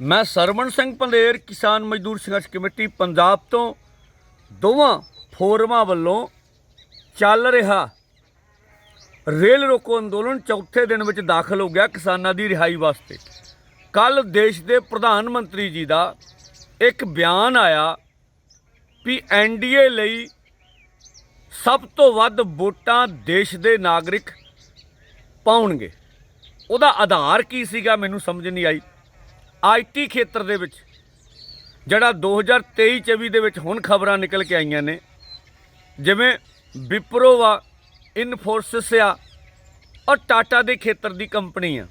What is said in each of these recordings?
ਮੈਂ ਸਰਵਣ ਸਿੰਘ ਪੰਦੇਰ, ਕਿਸਾਨ ਮਜ਼ਦੂਰ ਸੰਘਰਸ਼ ਕਮੇਟੀ, ਪੰਜਾਬ ਤੋਂ ਦੋਵਾਂ ਫੋਰਮਾਂ ਵੱਲੋਂ ਚੱਲ ਰਿਹਾ ਰੇਲ ਰੋਕੋ ਅੰਦੋਲਨ ਚੌਥੇ ਦਿਨ ਵਿੱਚ ਦਾਖਲ ਹੋ ਗਿਆ ਕਿਸਾਨਾਂ ਦੀ ਰਿਹਾਈ ਵਾਸਤੇ। ਕੱਲ ਦੇਸ਼ ਦੇ ਪ੍ਰਧਾਨ ਮੰਤਰੀ ਜੀ ਦਾ ਇੱਕ ਬਿਆਨ ਆਇਆ ਵੀ ਐਨਡੀਏ ਲਈ ਸਭ ਤੋਂ ਵੱਧ ਵੋਟਾਂ ਦੇਸ਼ ਦੇ ਨਾਗਰਿਕ ਪਾਉਣਗੇ। ਉਹਦਾ ਆਧਾਰ ਕੀ ਸੀਗਾ ਮੈਨੂੰ ਸਮਝ ਨਹੀਂ ਆਈ। ਆਈਟੀ ਖੇਤਰ ਦੇ ਵਿੱਚ, ਜਿਹੜਾ 2023-24 ਦੇ ਵਿੱਚ ਹੁਣ ਖਬਰਾਂ ਨਿਕਲ ਕੇ ਆਈਆਂ ਨੇ, ਜਿਵੇਂ ਵਿਪਰੋ ਆ ਇਨਫੋਰਸਿਸ ਆ, ਔਰ ਟਾਟਾ ਦੇ ਖੇਤਰ ਦੀ ਕੰਪਨੀ ਆ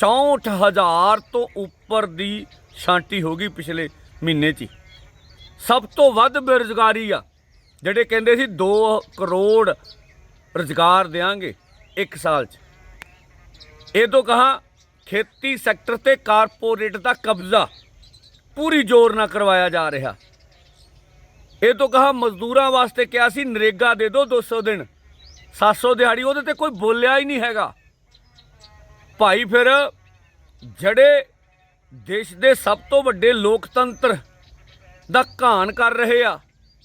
64000 ਤੋਂ ਉੱਪਰ ਦੀ ਸ਼ਾਂਤੀ ਹੋ ਗਈ ਪਿਛਲੇ ਮਹੀਨੇ 'ਚ ਹੀ। ਸਭ ਤੋਂ ਵੱਧ ਬੇਰੁਜ਼ਗਾਰੀ ਆ, ਜਿਹੜੇ ਕਹਿੰਦੇ ਸੀ 2 ਕਰੋੜ ਰੁਜ਼ਗਾਰ ਦੇਾਂਗੇ ਇੱਕ ਸਾਲ 'ਚ ਇਹ ਤੋਂ ਕਹਾ ਖੇਤੀ ਸੈਕਟਰ ਤੇ ਕਾਰਪੋਰੇਟ ਦਾ ਕਬਜ਼ਾ ਪੂਰੀ ਜ਼ੋਰ ਨਾਲ ਕਰਵਾਇਆ ਜਾ ਰਿਹਾ। ਇਹ ਤੋਂ ਕਹਾ ਮਜ਼ਦੂਰਾਂ ਵਾਸਤੇ ਕਿਹਾ ਸੀ, ਨਰੇਗਾ ਦੇ ਦਿਓ 200 ਦਿਨ। 700 ਦਿਹਾੜੀ ਉਹਦੇ ਤੇ ਕੋਈ ਬੋਲਿਆ ਹੀ ਨਹੀਂ ਹੈਗਾ। ਭਾਈ ਫਿਰ ਜਿਹੜੇ ਦੇਸ਼ ਦੇ ਸਭ ਤੋਂ ਵੱਡੇ ਲੋਕਤੰਤਰ ਦਾ ਘਾਣ ਕਰ ਰਹੇ ਆ,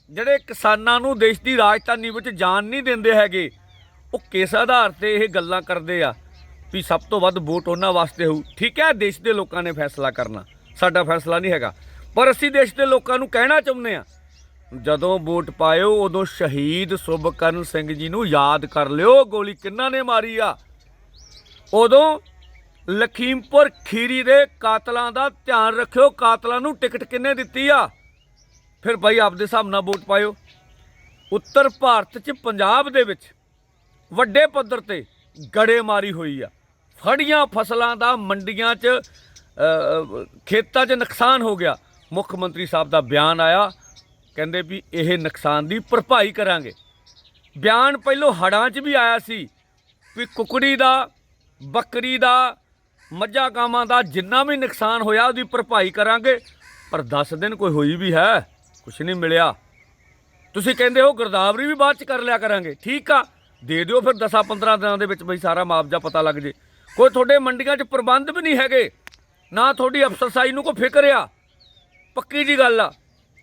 ਜਿਹੜੇ ਕਿਸਾਨਾਂ ਨੂੰ ਦੇਸ਼ ਦੀ ਰਾਜਧਾਨੀ ਵਿੱਚ ਜਾਣ ਨਹੀਂ ਦਿੰਦੇ ਹੈਗੇ, ਉਹ ਕਿਸ ਆਧਾਰ ਤੇ ਇਹ ਗੱਲਾਂ ਕਰਦੇ ਆ? ਵੀ ਸਭ ਤੋਂ ਵੱਧ ਵੋਟ ਉਹਨਾਂ ਵਾਸਤੇ ਹੋਊ। ਠੀਕ ਹੈ, ਦੇਸ਼ ਦੇ ਲੋਕਾਂ ਨੇ ਫੈਸਲਾ ਕਰਨਾ। ਸਾਡਾ ਫੈਸਲਾ ਨਹੀਂ ਹੈਗਾ। ਪਰ ਅਸੀਂ ਦੇਸ਼ ਦੇ ਲੋਕਾਂ ਨੂੰ ਕਹਿਣਾ ਚਾਹੁੰਦੇ ਆ ਜਦੋਂ ਵੋਟ ਪਾਇਓ, ਉਦੋਂ ਸ਼ਹੀਦ ਸੁਭਕਰਨ ਸਿੰਘ ਜੀ ਨੂੰ ਯਾਦ ਕਰ ਲਿਓ, ਗੋਲੀ ਕਿੰਨਾ ਨੇ ਮਾਰੀ ਆ। ਉਦੋਂ ਲਖੀਮਪੁਰ ਖੀਰੀ ਦੇ ਕਾਤਲਾਂ ਦਾ ਧਿਆਨ ਰੱਖਿਓ, ਕਾਤਲਾਂ ਨੂੰ ਟਿਕਟ ਕਿੰਨੇ ਦਿੱਤੀ ਆ? ਫਿਰ ਭਾਈ ਆਪਦੇ ਹਿਸਾਬ ਨਾਲ ਵੋਟ ਪਾਇਓ। ਉੱਤਰ ਭਾਰਤ 'ਚ ਪੰਜਾਬ ਦੇ ਵਿੱਚ ਵੱਡੇ ਪੱਧਰ ਤੇ ਗੜੇਮਾਰੀ ਹੋਈ ਆ। ਫੜੀਆਂ ਫਸਲਾਂ ਦਾ ਮੰਡੀਆਂ 'ਚ ਖੇਤਾਂ 'ਚ ਨੁਕਸਾਨ ਹੋ ਗਿਆ। ਮੁੱਖ ਮੰਤਰੀ ਸਾਹਿਬ ਦਾ ਬਿਆਨ ਆਇਆ, ਕਹਿੰਦੇ ਵੀ ਇਹ ਨੁਕਸਾਨ ਦੀ ਭਰਪਾਈ ਕਰਾਂਗੇ। ਬਿਆਨ ਪਹਿਲੋਂ ਹੜਾਂ 'ਚ ਵੀ ਆਇਆ ਸੀ ਵੀ ਕੁਕੜੀ ਦਾ, ਬੱਕਰੀ ਦਾ, ਮੱਝਾਂ ਗਾਵਾਂ ਦਾ ਜਿੰਨਾ ਵੀ ਨੁਕਸਾਨ ਹੋਇਆ ਉਹਦੀ ਭਰਪਾਈ ਕਰਾਂਗੇ, ਪਰ 10 ਦਿਨ ਕੋਈ ਹੋਈ ਵੀ ਹੈ, ਕੁਛ ਨਹੀਂ ਮਿਲਿਆ। ਤੁਸੀਂ ਕਹਿੰਦੇ ਹੋ ਗਰਦਾਵਰੀ ਵੀ ਬਾਅਦ ਚ ਕਰ ਲਿਆ ਕਰਾਂਗੇ, ਠੀਕ ਆ, ਦੇ ਦਿਓ ਫਿਰ 10 15 ਦਿਨਾਂ ਦੇ ਵਿੱਚ ਬਈ ਸਾਰਾ ਮੁਆਵਜ਼ਾ ਪਤਾ ਲੱਗ ਜੇ। ਕੋਈ ਤੁਹਾਡੇ ਮੰਡੀਆਂ 'ਚ ਪ੍ਰਬੰਧ ਵੀ ਨਹੀਂ ਹੈਗੇ। ਨਾ ਤੁਹਾਡੀ ਅਫਸਰਸ਼ਾਹੀ ਨੂੰ ਕੋਈ ਫਿਕਰ ਆ। ਪੱਕੀ ਜੀ ਗੱਲ ਆ।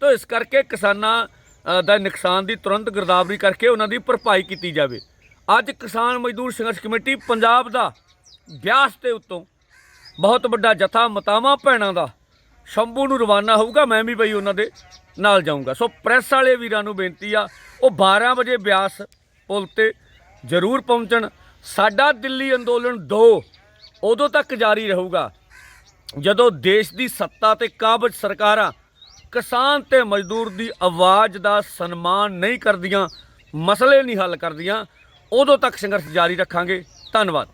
ਤਾਂ ਇਸ ਕਰਕੇ ਕਿਸਾਨਾਂ ਦਾ ਨੁਕਸਾਨ ਦੀ ਤੁਰੰਤ ਗਿਰਦਾਵਰੀ ਕਰਕੇ ਉਹਨਾਂ ਦੀ ਭਰਪਾਈ ਕੀਤੀ ਜਾਵੇ। ਅੱਜ ਕਿਸਾਨ ਮਜ਼ਦੂਰ ਸੰਘਰਸ਼ ਕਮੇਟੀ ਪੰਜਾਬ ਦਾ ਬਿਆਸ ਤੇ ਉੱਤੋਂ ਬਹੁਤ ਵੱਡਾ ਜਥਾ ਮਤਾਵਾਂ ਭੈਣਾਂ ਦਾ ਸ਼ੰਭੂ ਨੂੰ ਰਵਾਨਾ ਹੋਊਗਾ, ਮੈਂ ਵੀ ਬਈ ਉਹਨਾਂ ਦੇ ਨਾਲ ਜਾਊਂਗਾ। ਸੋ ਪ੍ਰੈਸ ਵਾਲੇ ਵੀਰਾਂ ਨੂੰ ਬੇਨਤੀ ਆ, ਉਹ 12 ਵਜੇ ਬਿਆਸ ਪੁਲ ਤੇ ਜ਼ਰੂਰ ਪਹੁੰਚਣ। ਸਾਡਾ ਦਿੱਲੀ ਅੰਦੋਲਨ 2 ਉਦੋਂ ਤੱਕ ਜਾਰੀ ਰਹੂਗਾ। ਜਦੋਂ ਦੇਸ਼ ਦੀ ਸੱਤਾ ਤੇ ਕਾਬਜ ਸਰਕਾਰਾਂ ਕਿਸਾਨ ਤੇ ਮਜ਼ਦੂਰ ਦੀ ਆਵਾਜ਼ ਦਾ ਸਨਮਾਨ ਨਹੀਂ ਕਰਦੀਆਂ, ਮਸਲੇ ਨਹੀਂ ਹੱਲ ਕਰਦੀਆਂ, ਉਦੋਂ ਤੱਕ ਸੰਘਰਸ਼ ਜਾਰੀ ਰੱਖਾਂਗੇ। ਧੰਨਵਾਦ।